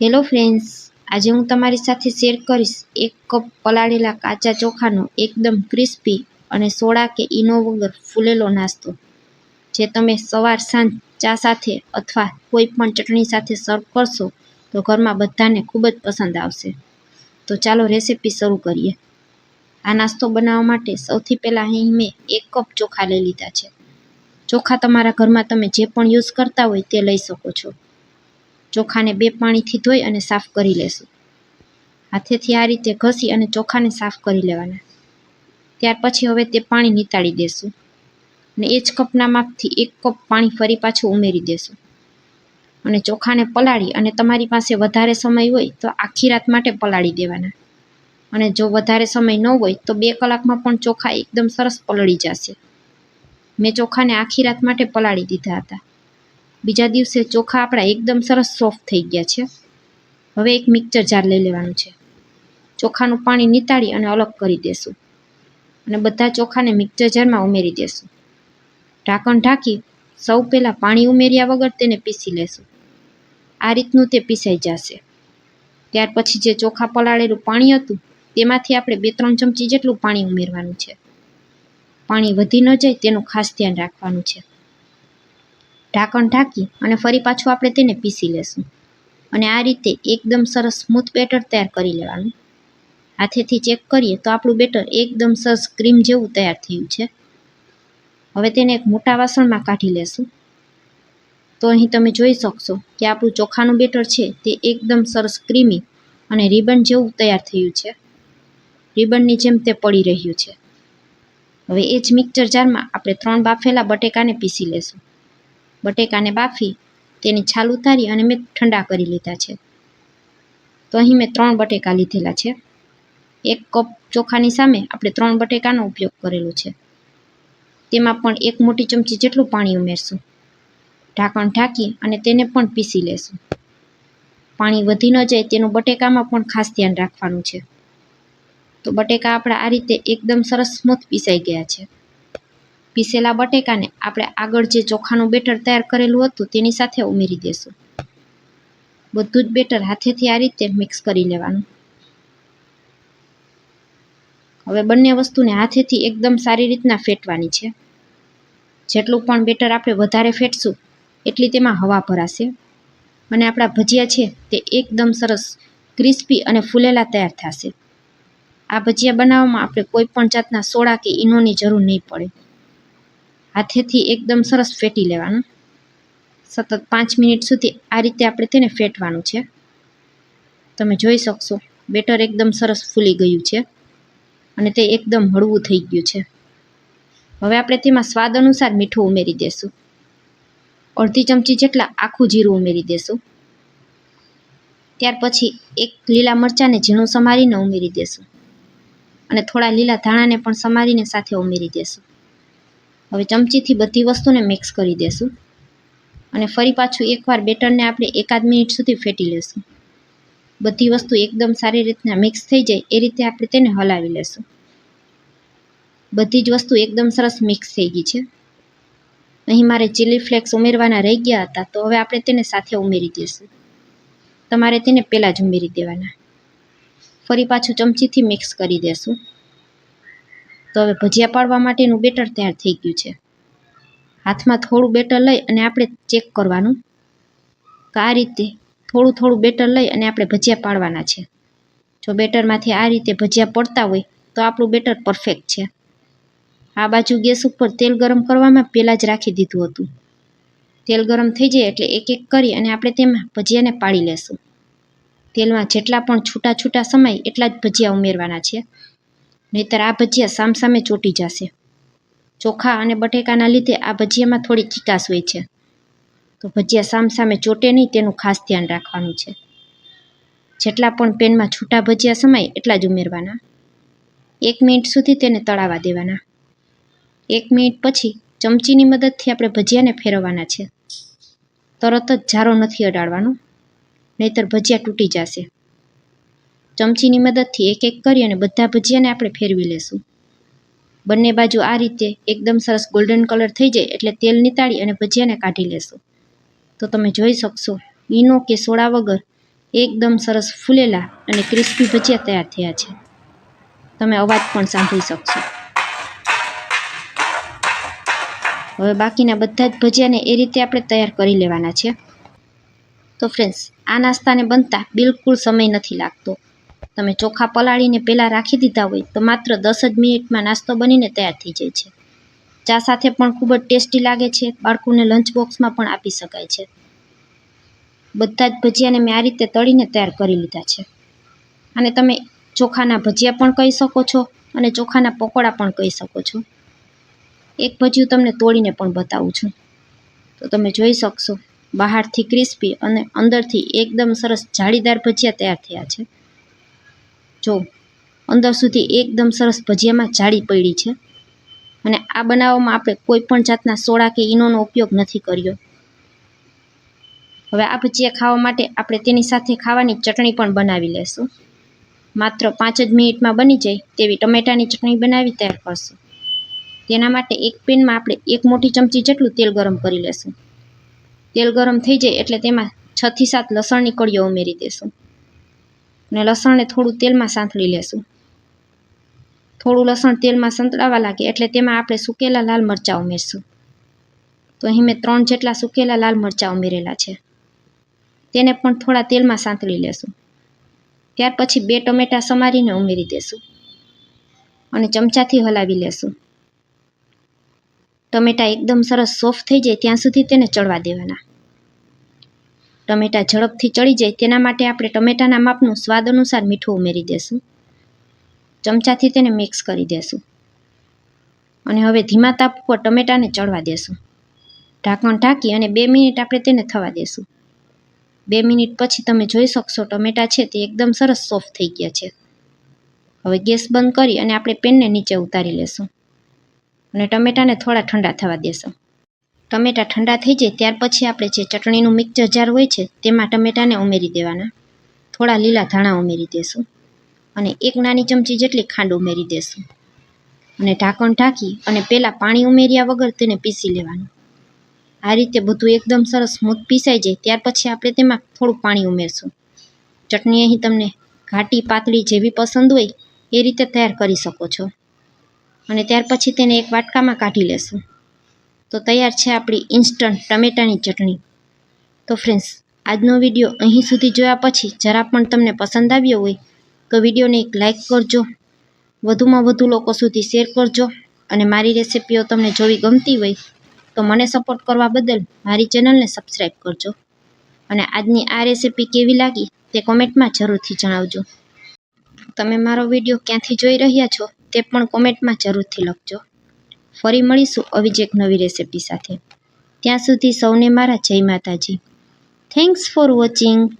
Hello friends આજે હું તમારી સાથે શેર કરીશ એક કપ પલાળેલા કાચા ચોખાનો એકદમ ક્રિસ્પી અને સોડા કે ઈનો વગર ફૂલેલો નાસ્તો, જે તમે સવાર, સાંજ ચા સાથે અથવા કોઈ પણ ચટણી સાથે સર્વ કરશો, તો ઘરમાં બધાને ખૂબ જ પસંદ આવશે. તો ચાલો રેસીપી શરૂ કરીએ. આ નાસ્તો બનાવવા માટે સૌથી પહેલાં અહીં મેં એક કપ ચોખા લઈ લીધા છે. ચોખા તમારા ઘરમાં તમે જે પણ યુઝ કરતા હોય તે લઈ શકો છો. ચોખાને બે પાણીથી ધોઈ અને સાફ કરી લેશું. હાથેથી આ રીતે ઘસી અને ચોખાને સાફ કરી લેવાના. ત્યાર પછી હવે તે પાણી નિતાળી દેશું અને એ જ કપના માપથી એક કપ પાણી ફરી પાછું ઉમેરી દેશું. અને ચોખાને પલાળી અને તમારી પાસે વધારે સમય હોય તો આખી રાત માટે પલાળી દેવાના. અને જો વધારે સમય ન હોય તો બે કલાકમાં પણ ચોખા એકદમ સરસ પલળી જશે. મેં ચોખાને આખી રાત માટે પલાળી દીધા હતા. બીજા દિવસે ચોખા આપણા એકદમ સરસ સોફ્ટ થઈ ગયા છે. હવે એક મિક્સર જાર લઈ લેવાનું છે. ચોખાનું પાણી નિતાળી અને અલગ કરી દેશું. અને બધા ચોખાને મિક્સર જારમાં ઉમેરી દેશું. ઢાંકણ ઢાંકી સૌ પહેલાં પાણી ઉમેર્યા વગર તેને પીસી લેશું. આ રીતનું તે પીસાઈ જશે. ત્યાર પછી જે ચોખા પલાળેલું પાણી હતું, તેમાંથી આપણે બે ત્રણ ચમચી જેટલું પાણી ઉમેરવાનું છે. પાણી વધી ન જાય તેનું ખાસ ધ્યાન રાખવાનું છે. ઢાંકણ ઢાંકી અને ફરી પાછું આપણે તેને પીસી લેશું. અને આ રીતે એકદમ સરસ સ્મૂથ બેટર તૈયાર કરી લેવાનું. હાથેથી ચેક કરીએ તો આપણું બેટર એકદમ સરસ ક્રીમ જેવું તૈયાર થયું છે. હવે તેને એક મોટા વાસણમાં કાઢી લેશું. તો અહીં તમે જોઈ શકશો કે આપણું ચોખાનું બેટર છે તે એકદમ સરસ ક્રીમી અને રિબન જેવું તૈયાર થયું છે. રિબનની જેમ તે પડી રહ્યું છે. હવે એ જ મિક્સર જારમાં આપણે ત્રણ બાફેલા બટેકાને પીસી લેશું. બટેકાને બાફી, તેની છાલ ઉતારી અને મેં ઠંડા કરી લીધા છે. તો અહીં મેં ત્રણ બટેકા લીધેલા છે. એક કપ ચોખાની સામે આપણે ત્રણ બટેકાનો ઉપયોગ કરેલો છે. તેમાં પણ એક મોટી ચમચી જેટલું પાણી ઉમેરશું. ઢાંકણ ઢાંકી અને તેને પણ પીસી લેશું. પાણી વધી ન જાય તેનું બટેકામાં પણ ખાસ ધ્યાન રાખવાનું છે. તો બટેકા આપણા આ રીતે એકદમ સરસ સ્મૂથ પીસાઈ ગયા છે. પીસેલા બટેકાને આપણે આગળ જે ચોખાનું બેટર તૈયાર કરેલું હતું તેની સાથે ઉમેરી દેશું. બધું જ બેટર હાથેથી આ રીતે મિક્સ કરી લેવાનું. હવે બંને વસ્તુને હાથેથી એકદમ સારી રીતના ફેટવાની છે. જેટલું પણ બેટર આપણે વધારે ફેટશું, એટલી તેમાં હવા ભરાશે. અને આપણા ભજીયા છે તે એકદમ સરસ ક્રિસ્પી અને ફૂલેલા તૈયાર થશે. આ ભજીયા બનાવવામાં આપણે કોઈ પણ જાતના સોડા કે ઈનોની જરૂર નહીં પડે. હાથેથી એકદમ સરસ ફેટી લેવાનું. સતત પાંચ મિનિટ સુધી આ રીતે આપણે તેને ફેટવાનું છે. તમે જોઈ શકશો, બેટર એકદમ સરસ ફૂલી ગયું છે અને તે એકદમ હળવું થઈ ગયું છે. હવે આપણે તેમાં સ્વાદ અનુસાર મીઠું ઉમેરી દેશું. અડધી ચમચી જેટલા આખું જીરું ઉમેરી દેશું. ત્યાર પછી એક લીલા મરચાંને ઝીણું સમારીને ઉમેરી દેશું. અને થોડા લીલા ધાણાને પણ સમારીને સાથે ઉમેરી દેશું. હવે ચમચીથી બધી વસ્તુને મિક્સ કરી દેશું. અને ફરી પાછું એકવાર બેટરને આપણે એકાદ મિનિટ સુધી ફેટી લેશું. બધી વસ્તુ એકદમ સારી રીતના મિક્સ થઈ જાય એ રીતે આપણે તેને હલાવી લેશું. બધી જ વસ્તુ એકદમ સરસ મિક્સ થઈ ગઈ છે. અહીં મારે ચીલી ફ્લેક્સ ઉમેરવાના રહી ગયા હતા, તો હવે આપણે તેને સાથે ઉમેરી દઈશું તમારે તેને પહેલાં જ ઉમેરી દેવાના. ફરી પાછું ચમચીથી મિક્સ કરી દેશું. તો હવે ભજીયા પાડવા માટેનું બેટર તૈયાર થઈ ગયું છે. હાથમાં થોડું બેટર લઈ અને આપણે ચેક કરવાનું. તો આ રીતે થોડું થોડું બેટર લઈ અને આપણે ભજીયા પાડવાના છે. જો બેટરમાંથી આ રીતે ભજીયા પડતા હોય તો આપણું બેટર પરફેક્ટ છે. આ બાજુ ગેસ ઉપર તેલ ગરમ કરવામાં પહેલાં જ રાખી દીધું હતું. તેલ ગરમ થઈ જાય એટલે એક એક કરી અને આપણે તેમાં ભજીયાને પાડી લેશું. તેલમાં જેટલા પણ છૂટા છૂટા સમય એટલા જ ભજીયા ઉમેરવાના છે. નહીતર આ ભજીયા સામસામે ચોટી જશે. ચોખા અને બટેકાના લીધે આ ભજીયામાં થોડી ચિકાસ હોય છે. તો ભજીયા સામસામે ચોટે નહીં, તેનું ખાસ ધ્યાન રાખવાનું છે. જેટલા પણ પેનમાં છૂટા ભજીયા સમાય, એટલા જ ઉમેરવાના. એક મિનિટ સુધી તેને તળાવા દેવાના. એક મિનિટ પછી ચમચીની મદદથી આપણે ભજીયાને ફેરવવાના છે. તરત જ જારો નથી અડાડવાનો. નહીતર ભજીયા તૂટી જશે. ચમચીની મદદથી એક એક કરી અને બધા ભજીયાને આપણે ફેરવી લેશું. બંને બાજુ આ રીતે એકદમ સરસ ગોલ્ડન કલર થઈ જાય એટલે તેલ નિતાળી અને ભજીયાને કાઢી લેશું. તો તમે જોઈ શકશો, ઈનો કે સોડા વગર એકદમ સરસ ફૂલેલા અને ક્રિસ્પી ભજીયા તૈયાર થયા છે. તમે અવાજ પણ સાંભળી શકશો. હવે બાકીના બધા જ ભજીયાને એ રીતે આપણે તૈયાર કરી લેવાના છે. તો ફ્રેન્ડ્સ આ નાસ્તાને બનતા બિલકુલ સમય નથી લાગતો. તમે ચોખા પલાળીને પહેલાં રાખી દીધા હોય તો માત્ર દસ જ મિનિટમાં નાસ્તો બનીને તૈયાર થઈ જાય છે. ચા સાથે પણ ખૂબ જ ટેસ્ટી લાગે છે. બાળકોને લંચ બોક્સમાં પણ આપી શકાય છે. બધા જ ભજીયાને મેં આ રીતે તળીને તૈયાર કરી લીધા છે. અને તમે ચોખાના ભજીયા પણ કહી શકો છો અને ચોખાના પકોડા પણ કહી શકો છો. એક ભજીયું તમને તોડીને પણ બતાવું છું. તો તમે જોઈ શકશો, બહારથી ક્રિસ્પી અને અંદરથી એકદમ સરસ જાળીદાર ભજીયા તૈયાર થયા છે. જો, અંદર સુધી એકદમ સરસ ભજીયામાં જાળી પડી છે. અને આ બનાવવામાં આપણે કોઈ પણ જાતના સોડા કે ઈનોનો ઉપયોગ નથી કર્યો. હવે આ ભજીયા ખાવા માટે આપણે તેની સાથે ખાવાની ચટણી પણ બનાવી લેશું. માત્ર પાંચ જ મિનિટમાં બની જાય તેવી ટમેટાની ચટણી બનાવી તૈયાર કરશું. તેના માટે એક પેનમાં આપણે એક મોટી ચમચી જેટલું તેલ ગરમ કરી લેશું. તેલ ગરમ થઈ જાય એટલે તેમાં છથી સાત લસણની કળીઓ ઉમેરી દેશું. અને લસણને થોડું તેલમાં સાંતળી લેશું. થોડું લસણ તેલમાં સંતળાવા લાગે એટલે તેમાં આપણે સૂકેલા લાલ મરચાં ઉમેરશું. તો અહીં મેં ત્રણ જેટલા સૂકેલા લાલ મરચાં ઉમેરેલા છે. તેને પણ થોડા તેલમાં સાંતળી લેશું. ત્યાર પછી બે ટમેટાં સમારીને ઉમેરી દેશું અને ચમચાથી હલાવી લેશું. ટમેટાં એકદમ સરસ સોફ્ટ થઈ જાય ત્યાં સુધી તેને ચડવા દેવાના. ટમેટાં ઝડપથી ચડી જાય તેના માટે આપણે ટમેટાના માપનું સ્વાદ અનુસાર મીઠું ઉમેરી દેશું. ચમચાથી તેને મિક્સ કરી દેશું. અને હવે ધીમા તાપ ઉપર ટમેટાને ચડવા દેશું. ઢાંકણ ઢાંકી અને બે મિનિટ આપણે તેને થવા દેશું. બે મિનિટ પછી તમે જોઈ શકશો ટમેટાં છે તે એકદમ સરસ સોફ્ટ થઈ ગયા છે. હવે ગેસ બંધ કરી અને આપણે પેનને નીચે ઉતારી લેશું. અને ટમેટાને થોડા ઠંડા થવા દેશું. ટમેટાં ઠંડા થઈ જાય ત્યાર પછી આપણે જે ચટણીનું મિક્સર જાર હોય છે, તેમાં ટમેટાને ઉમેરી દેવાના. થોડા લીલા ધાણા ઉમેરી દેશું અને એક નાની ચમચી જેટલી ખાંડ ઉમેરી દેશું. અને ઢાંકણ ઢાંકી અને પહેલાં પાણી ઉમેર્યા વગર તેને પીસી લેવાનું. આ રીતે બધું એકદમ સરસ સ્મૂથ પીસાઈ જાય, ત્યાર પછી આપણે તેમાં થોડું પાણી ઉમેરશું. ચટણી અહીં તમને ઘાટી પાતળી જેવી પસંદ હોય એ રીતે તૈયાર કરી શકો છો. અને ત્યાર પછી તેને એક વાટકામાં કાઢી લેશું. તો તૈયાર છે આપણી ઇન્સ્ટન્ટ ટમેટાની ચટણી. તો ફ્રેન્ડ્સ આજનો વીડિયો અહીં સુધી જોયા પછી જરા પણ તમને પસંદ આવ્યો હોય, તો વિડીયોને એક લાઇક કરજો. વધુમાં વધુ લોકો સુધી શેર કરજો અને મારી રેસિપીઓ તમને જોવી ગમતી હોય, તો મને સપોર્ટ કરવા બદલ મારી ચેનલને સબસ્ક્રાઈબ કરજો. અને આજની આ રેસિપી કેવી લાગી તે કોમેન્ટમાં જરૂરથી જણાવજો. તમે મારો વીડિયો ક્યાંથી જોઈ રહ્યા છો તે પણ કોમેન્ટમાં જરૂરથી લખજો. ફરી મળીશું આવી જ એક નવી રેસિપી સાથે. ત્યાં સુધી સૌને મારા જય માતાજી. Thanks for watching